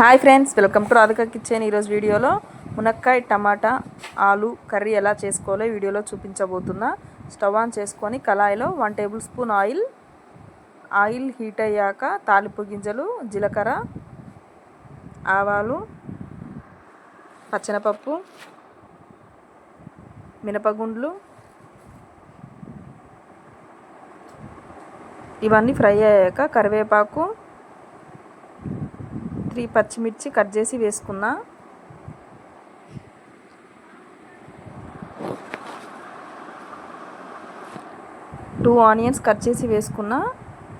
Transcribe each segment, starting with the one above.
Hi friends welcome to Radhika kitchen ఈరోజు వీడియోలో మునక్కాయ టమాటా ఆలు కర్రీ ఎలా చేసుకోవాలో వీడియోలో చూపించబోతున్నా. స్టవ్ ఆన్ చేసుకొని కళాయిలో one tablespoon oil oil heat అయ్యాక తాలింపు గింజలు జీలకర్ర ఆవాలు పచ్చనపప్పు మినపగుండ్లు. ఇవన్నీ ఫ్రై అయ్యాక కరివేపాకు త్రీ పచ్చిమిర్చి కట్ చేసి వేసుకున్నా. టూ ఆనియన్స్ కట్ చేసి వేసుకున్నా.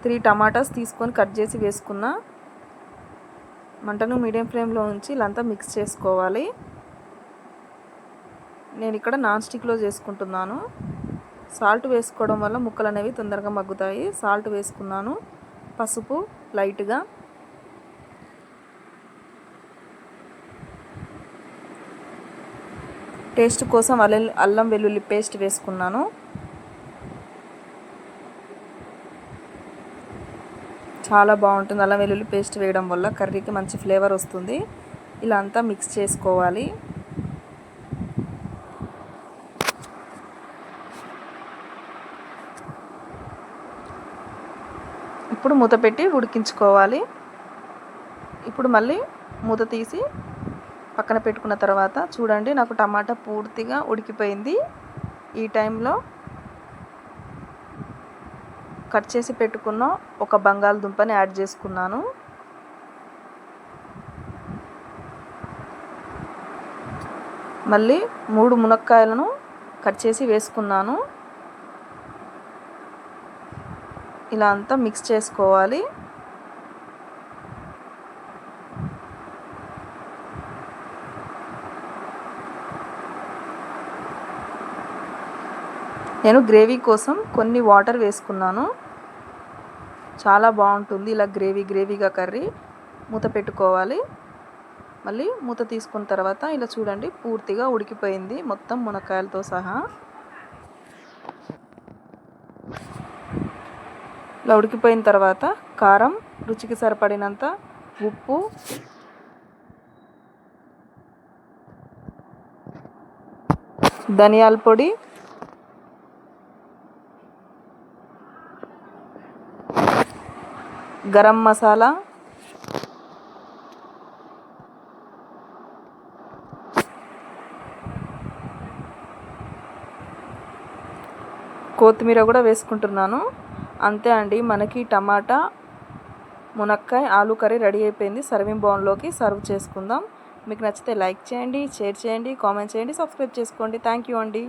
త్రీ టమాటాస్ తీసుకొని కట్ చేసి వేసుకున్నా. మంటను మీడియం ఫ్లేమ్లో ఉంచి ఇలాంతా మిక్స్ చేసుకోవాలి. నేను ఇక్కడ నాన్ స్టిక్లో చేసుకుంటున్నాను. సాల్ట్ వేసుకోవడం వల్ల ముక్కలు అనేవి తొందరగా మగ్గుతాయి. సాల్ట్ వేసుకున్నాను. పసుపు లైట్గా. టేస్ట్ కోసం అల్లం అల్లం వెల్లుల్లి పేస్ట్ వేసుకున్నాను. చాలా బాగుంటుంది అల్లం వెల్లుల్లి పేస్ట్ వేయడం వల్ల. కర్రీకి మంచి ఫ్లేవర్ వస్తుంది. ఇలా అంతా మిక్స్ చేసుకోవాలి. ఇప్పుడు మూత పెట్టి ఉడికించుకోవాలి. ఇప్పుడు మళ్ళీ మూత తీసి పక్కన పెట్టుకున్న తర్వాత చూడండి నాకు టమాటా పూర్తిగా ఉడికిపోయింది. ఈ టైంలో కట్ చేసి పెట్టుకున్న ఒక బంగాళదుంపని యాడ్ చేసుకున్నాను. మళ్ళీ మూడు మునక్కాయలను కట్ చేసి వేసుకున్నాను. ఇలా అంతా మిక్స్ చేసుకోవాలి. నేను గ్రేవీ కోసం కొన్ని వాటర్ వేసుకున్నాను. చాలా బాగుంటుంది. ఇలా గ్రేవీ గ్రేవీగా కర్రీ మూత పెట్టుకోవాలి. మళ్ళీ మూత తీసుకున్న తర్వాత ఇలా చూడండి పూర్తిగా ఉడికిపోయింది మొత్తం మునక్కాయలతో సహా. ఇలా ఉడికిపోయిన తర్వాత కారం రుచికి సరిపడినంత ఉప్పు ధనియాల పొడి గరం మసాలా. కొత్తిమీర కూడా వేసుకుంటున్నాను. అంతే అండి మనకి టమాటా మునక్కాయ ఆలు కర్రీ రెడీ అయిపోయింది. సర్వింగ్ బౌన్లోకి సర్వ్ చేసుకుందాం. మీకు నచ్చితే లైక్ చేయండి షేర్ చేయండి కామెంట్ చేయండి సబ్స్క్రైబ్ చేసుకోండి. థ్యాంక్ యూ అండి.